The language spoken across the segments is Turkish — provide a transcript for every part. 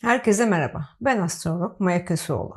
Herkese merhaba. Ben astrolog Maya Köseoğlu.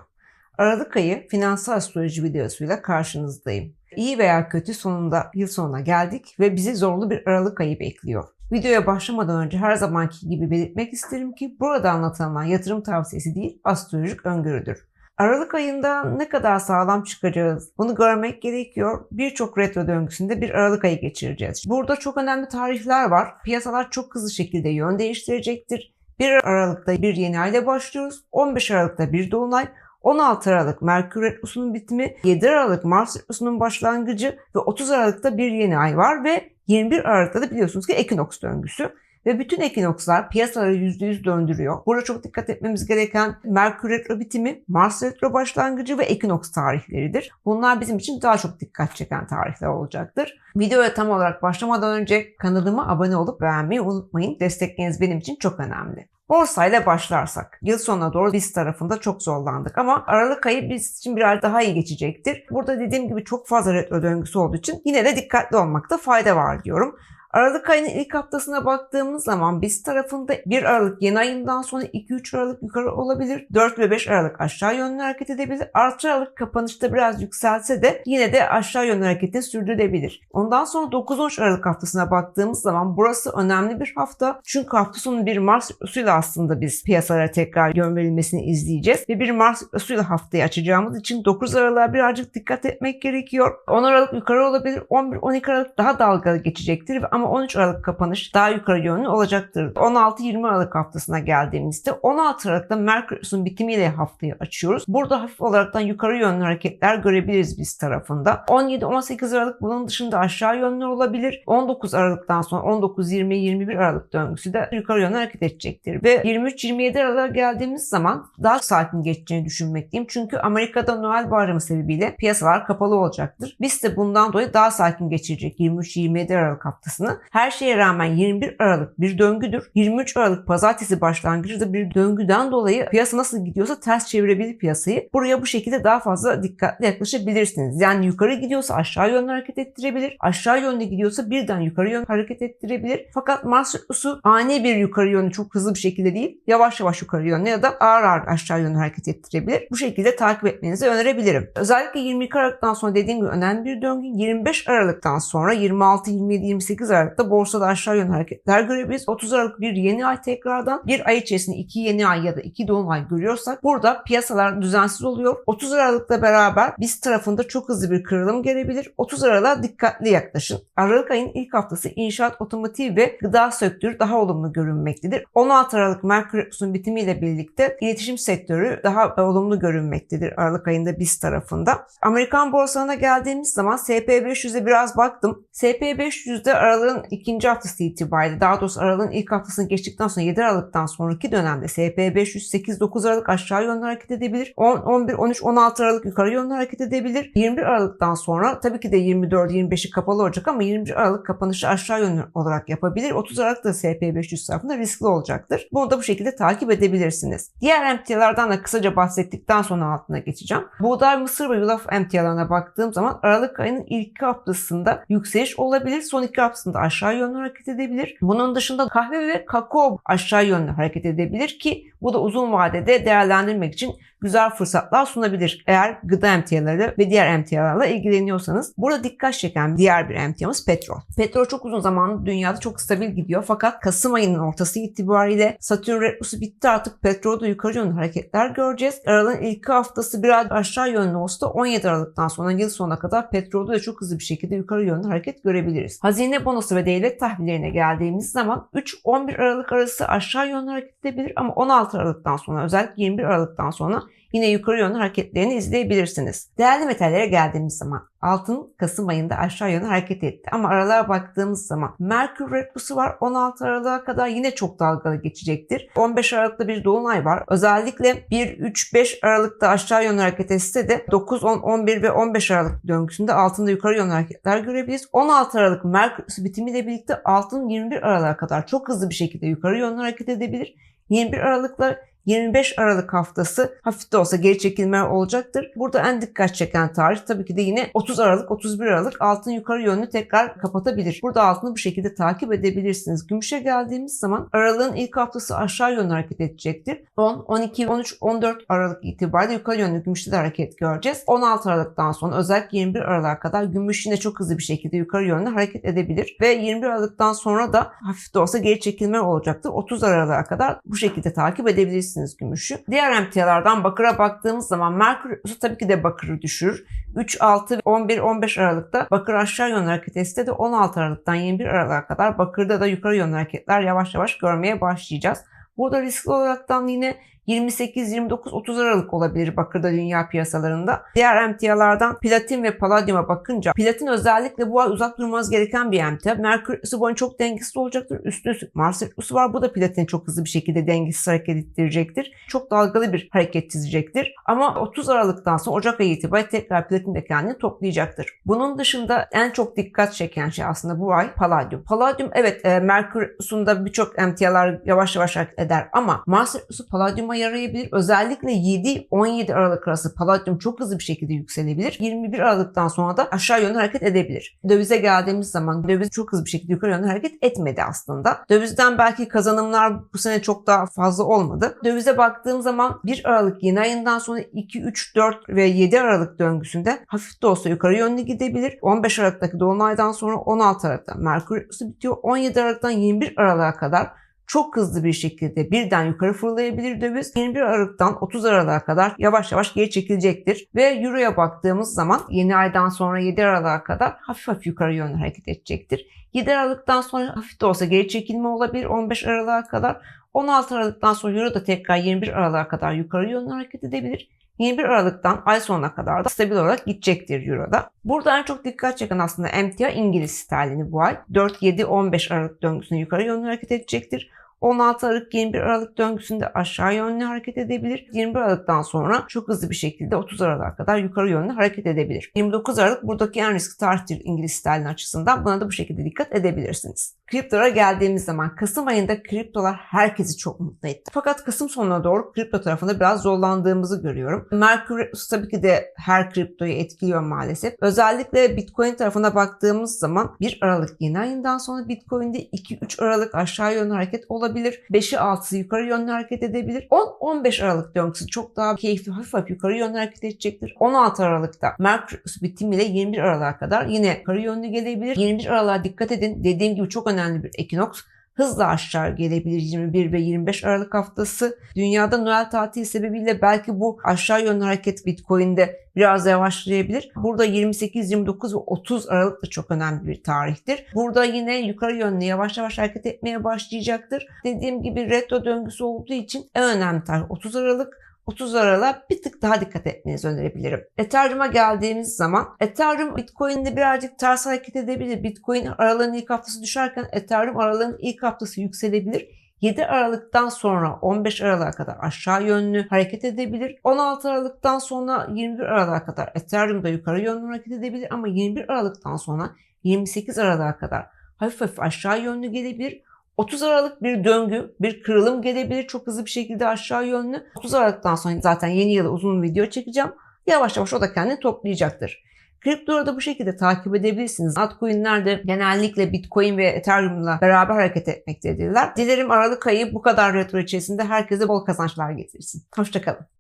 Aralık ayı finansal astroloji videosuyla karşınızdayım. İyi veya kötü sonunda yıl sonuna geldik ve bizi zorlu bir Aralık ayı bekliyor. Videoya başlamadan önce her zamanki gibi belirtmek isterim ki burada anlatılan yatırım tavsiyesi değil, astrolojik öngörüdür. Aralık ayında ne kadar sağlam çıkacağız bunu görmek gerekiyor. Birçok retro döngüsünde bir Aralık ayı geçireceğiz. Burada çok önemli tarihler var. Piyasalar çok hızlı şekilde yön değiştirecektir. 1 Aralık'ta bir yeni ayla başlıyoruz. 15 Aralık'ta bir dolunay. 16 Aralık Merkür Retrosu'nun bitimi, 7 Aralık Mars Retrosu'nun başlangıcı ve 30 Aralık'ta bir yeni ay var ve 21 Aralık'ta da biliyorsunuz ki ekinoks döngüsü. Ve bütün ekinokslar piyasaları %100 döndürüyor. Burada çok dikkat etmemiz gereken Merkür Retro bitimi, Mars Retro başlangıcı ve ekinoks tarihleridir. Bunlar bizim için daha çok dikkat çeken tarihler olacaktır. Videoya tam olarak başlamadan önce kanalıma abone olup beğenmeyi unutmayın. Destekleriniz benim için çok önemli. Borsayla başlarsak. Yıl sonuna doğru biz tarafında çok zorlandık ama Aralık ayı biz için biraz daha iyi geçecektir. Burada dediğim gibi çok fazla retro döngüsü olduğu için yine de dikkatli olmakta fayda var diyorum. Aralık ayının ilk haftasına baktığımız zaman biz tarafında 1 Aralık yeni ayından sonra 2-3 Aralık yukarı olabilir. 4 ve 5 Aralık aşağı yönlü hareket edebilir. Artı Aralık kapanışta biraz yükselse de yine de aşağı yönlü hareketini sürdürebilir. Ondan sonra 9-13 Aralık haftasına baktığımız zaman burası önemli bir hafta. Çünkü hafta sonu bir Mars suyla aslında biz piyasalara tekrar yön verilmesini izleyeceğiz. Ve bir Mars suyla haftayı açacağımız için 9 Aralık'a birazcık dikkat etmek gerekiyor. 10 Aralık yukarı olabilir. 11-12 Aralık daha dalgalı geçecektir ama 13 Aralık kapanış daha yukarı yönlü olacaktır. 16-20 Aralık haftasına geldiğimizde 16 Aralık'ta Merkür'ün bitimiyle haftayı açıyoruz. Burada hafif olaraktan yukarı yönlü hareketler görebiliriz biz tarafında. 17-18 Aralık bunun dışında aşağı yönlü olabilir. 19 Aralık'tan sonra 19-20-21 Aralık döngüsü de yukarı yönlü hareket edecektir. Ve 23-27 Aralık'a geldiğimiz zaman daha sakin geçeceğini düşünmekteyim. Çünkü Amerika'da Noel Bayramı sebebiyle piyasalar kapalı olacaktır. Biz de bundan dolayı daha sakin geçirecek 23-27 Aralık haftasını. Her şeye rağmen 21 Aralık bir döngüdür. 23 Aralık pazartesi başlangıcı da bir döngüden dolayı piyasa nasıl gidiyorsa ters çevirebilir piyasayı. Buraya bu şekilde daha fazla dikkatli yaklaşabilirsiniz. Yani yukarı gidiyorsa aşağı yönlü hareket ettirebilir. Aşağı yönlü gidiyorsa birden yukarı yönlü hareket ettirebilir. Fakat Mars Retrosu ani bir yukarı yönlü çok hızlı bir şekilde değil, yavaş yavaş yukarı yönlü ya da ağır ağır aşağı yönlü hareket ettirebilir. Bu şekilde takip etmenizi önerebilirim. Özellikle 22 Aralık'tan sonra dediğim gibi önemli bir döngü. 25 Aralık'tan sonra 26, 27, 28 Aralık'ta borsada aşağı yönlü hareketler görebiliriz. 30 Aralık bir yeni ay tekrardan bir ay içerisinde iki yeni ay ya da iki dolunay görüyorsak burada piyasalar düzensiz oluyor. 30 Aralık'la beraber biz tarafında çok hızlı bir kırılım gelebilir. 30 Aralık'a dikkatli yaklaşın. Aralık ayın ilk haftası inşaat, otomotiv ve gıda sektörü daha olumlu görünmektedir. 16 Aralık Merkür Retrosu'nun bitimiyle birlikte iletişim sektörü daha olumlu görünmektedir Aralık ayında biz tarafında. Amerikan borsalarına geldiğimiz zaman SP500'e biraz baktım. SP500'de Aralık'ın ikinci haftası itibariyle daha doğrusu Aralık'ın ilk haftasını geçtikten sonra 7 Aralık'tan sonraki dönemde SP500 8-9 Aralık aşağı yönlü hareket edebilir. 10, 11, 13, 16 Aralık yukarı yönlü hareket edebilir. 21 Aralık'tan sonra tabii ki de 24-25'i kapalı olacak ama 21 Aralık kapanışı aşağı yönlü olarak yapabilir. 30 Aralık da SP500 tarafında riskli olacaktır. Bunu da bu şekilde takip edebilirsiniz. Diğer emtialardan da kısaca bahsettikten sonra altına geçeceğim. Buğday, mısır ve yulaf emtialarına baktığım zaman Aralık ayının ilk haftasında yükseliş olabilir. Son iki haftasında aşağı yönlü hareket edebilir. Bunun dışında kahve ve kakao aşağı yönlü hareket edebilir ki bu da uzun vadede değerlendirmek için güzel fırsatlar sunabilir. Eğer gıda emtiaları ve diğer emtialarla ilgileniyorsanız. Burada dikkat çeken diğer bir emtiamız petrol. Petrol çok uzun zamandır dünyada çok stabil gidiyor fakat Kasım ayının ortası itibariyle Satürn retrosu bitti artık petrolde yukarı yönlü hareketler göreceğiz. Aralığın ilk haftası biraz aşağı yönlü olsa da 17 Aralık'tan sonra yıl sonuna kadar petrolde de çok hızlı bir şekilde yukarı yönlü hareket görebiliriz. Hazine bonosu ve devlet tahvillerine geldiğimiz zaman 3-11 Aralık arası aşağı yönlü hareket edebilir ama 16 Aralık'tan sonra özellikle 21 Aralık'tan sonra yine yukarı yönlü hareketlerini izleyebilirsiniz. Değerli metallere geldiğimiz zaman altın Kasım ayında aşağı yönlü hareket etti. Ama aralığa baktığımız zaman Merkür Retrosu var 16 Aralık'a kadar yine çok dalgalı geçecektir. 15 Aralık'ta bir dolunay var. Özellikle 1, 3, 5 Aralık'ta aşağı yönlü hareket etse de 9, 10, 11 ve 15 Aralık döngüsünde altında yukarı yönlü hareketler görebiliriz. 16 Aralık Merkür bitimiyle birlikte altın 21 Aralık'a kadar çok hızlı bir şekilde yukarı yönlü hareket edebilir. 21 Aralık'la 25 Aralık haftası hafif de olsa geri çekilmeler olacaktır. Burada en dikkat çeken tarih tabii ki de yine 30 Aralık, 31 Aralık altın yukarı yönlü tekrar kapatabilir. Burada altını bu şekilde takip edebilirsiniz. Gümüşe geldiğimiz zaman aralığın ilk haftası aşağı yönlü hareket edecektir. 10, 12, 13, 14 Aralık itibariyle yukarı yönlü gümüşte de hareket göreceğiz. 16 Aralık'tan sonra özellikle 21 Aralık'a kadar gümüş yine çok hızlı bir şekilde yukarı yönlü hareket edebilir. Ve 21 Aralık'tan sonra da hafif de olsa geri çekilme olacaktır. 30 Aralık'a kadar bu şekilde takip edebilirsiniz gümüşü. Diğer emtialardan bakıra baktığımız zaman Merkür tabii ki de bakırı düşürür. 3, 6, 11, 15 Aralık'ta bakır aşağı yönlü hareket etse de 16 Aralık'tan 21 Aralık'a kadar bakırda da yukarı yönlü hareketler yavaş yavaş görmeye başlayacağız. Burada riskli olaraktan yine 28, 29, 30 Aralık olabilir bakırda dünya piyasalarında. Diğer emtialardan platin ve paladyuma bakınca platin özellikle bu ay uzak durmanız gereken bir emtia. Merkür ısı boyun çok dengesiz olacaktır. Üstüne Mars ısı var. Bu da platini çok hızlı bir şekilde dengesiz hareket ettirecektir. Çok dalgalı bir hareket çizecektir. Ama 30 Aralık'tan sonra Ocak ayı itibariyle tekrar platin de kendini toplayacaktır. Bunun dışında en çok dikkat çeken şey aslında bu ay paladyum. Paladyum evet e, Merkür ısında birçok emtialar yavaş yavaş hareket eder ama Mars ısı paladyuma yarayabilir. Özellikle 7-17 Aralık arası paladyum çok hızlı bir şekilde yükselebilir. 21 Aralık'tan sonra da aşağı yönlü hareket edebilir. Dövize geldiğimiz zaman döviz çok hızlı bir şekilde yukarı yönlü hareket etmedi aslında. Dövizden belki kazanımlar bu sene çok daha fazla olmadı. Dövize baktığım zaman 1 Aralık yeni ayından sonra 2, 3, 4 ve 7 Aralık döngüsünde hafif de olsa yukarı yönlü gidebilir. 15 Aralık'taki dolunaydan sonra 16 Aralık'ta Merkür bitiyor. 17 Aralık'tan 21 Aralık'a kadar çok hızlı bir şekilde birden yukarı fırlayabilir döviz. 21 Aralık'tan 30 Aralık'a kadar yavaş yavaş geri çekilecektir. Ve Euro'ya baktığımız zaman yeni aydan sonra 7 Aralık'a kadar hafif hafif yukarı yönlü hareket edecektir. 7 Aralık'tan sonra hafif de olsa geri çekilme olabilir 15 Aralık'a kadar. 16 Aralık'tan sonra Euro da tekrar 21 Aralık'a kadar yukarı yönlü hareket edebilir. 21 Aralık'tan ay sonuna kadar da stabil olarak gidecektir Euro'da. Burada en çok dikkat çeken aslında emtia İngiliz sterlini bu ay. 4-7-15 Aralık döngüsünde yukarı yönlü hareket edecektir. 16 Aralık 21 Aralık döngüsünde aşağı yönlü hareket edebilir. 21 Aralık'tan sonra çok hızlı bir şekilde 30 Aralık'a kadar yukarı yönlü hareket edebilir. 29 Aralık buradaki en riskli tarihtir İngiliz sterlin açısından. Buna da bu şekilde dikkat edebilirsiniz. Kriptolara geldiğimiz zaman Kasım ayında kriptolar herkesi çok mutlu etti. Fakat Kasım sonuna doğru kripto tarafında biraz zorlandığımızı görüyorum. Merkür tabii ki de her kriptoyu etkiliyor maalesef. Özellikle Bitcoin tarafına baktığımız zaman 1 Aralık yeni ayından sonra Bitcoin'de 2-3 Aralık aşağı yönlü hareket olabilir. 5'i 6'sı yukarı yönlü hareket edebilir. 10-15 Aralık döngüsü çok daha keyifli hafif hafif yukarı yönlü hareket edecektir. 16 Aralık'ta Merkür bitimiyle 21 Aralık'a kadar yine yukarı yönlü gelebilir. 21 Aralık'a dikkat edin. Dediğim gibi çok önemli bir ekinoks hızla aşağı gelebilir 21 ve 25 Aralık haftası. Dünyada Noel tatili sebebiyle belki bu aşağı yönlü hareket Bitcoin'de biraz yavaşlayabilir. Burada 28, 29 ve 30 Aralık da çok önemli bir tarihtir. Burada yine yukarı yönlü yavaş yavaş hareket etmeye başlayacaktır. Dediğim gibi retro döngüsü olduğu için en önemli tarih 30 Aralık. 30 Aralık'a bir tık daha dikkat etmenizi önerebilirim. Ethereum'a geldiğimiz zaman Ethereum Bitcoin'de birazcık ters hareket edebilir. Bitcoin aralığın ilk haftası düşerken Ethereum aralığın ilk haftası yükselebilir. 7 Aralık'tan sonra 15 Aralık'a kadar aşağı yönlü hareket edebilir. 16 Aralık'tan sonra 21 Aralık'a kadar Ethereum da yukarı yönlü hareket edebilir ama 21 Aralık'tan sonra 28 Aralık'a kadar hafif hafif aşağı yönlü gelebilir. 30 Aralık bir döngü, bir kırılım gelebilir çok hızlı bir şekilde aşağı yönlü. 30 Aralık'tan sonra zaten yeni yıla uzun video çekeceğim. Yavaş yavaş o da kendini toplayacaktır. Kriptoları da bu şekilde takip edebilirsiniz. Altcoin'ler de genellikle Bitcoin ve Ethereum'la beraber hareket etmektedirler. Dilerim Aralık ayı bu kadar retro içerisinde herkese bol kazançlar getirsin. Hoşçakalın.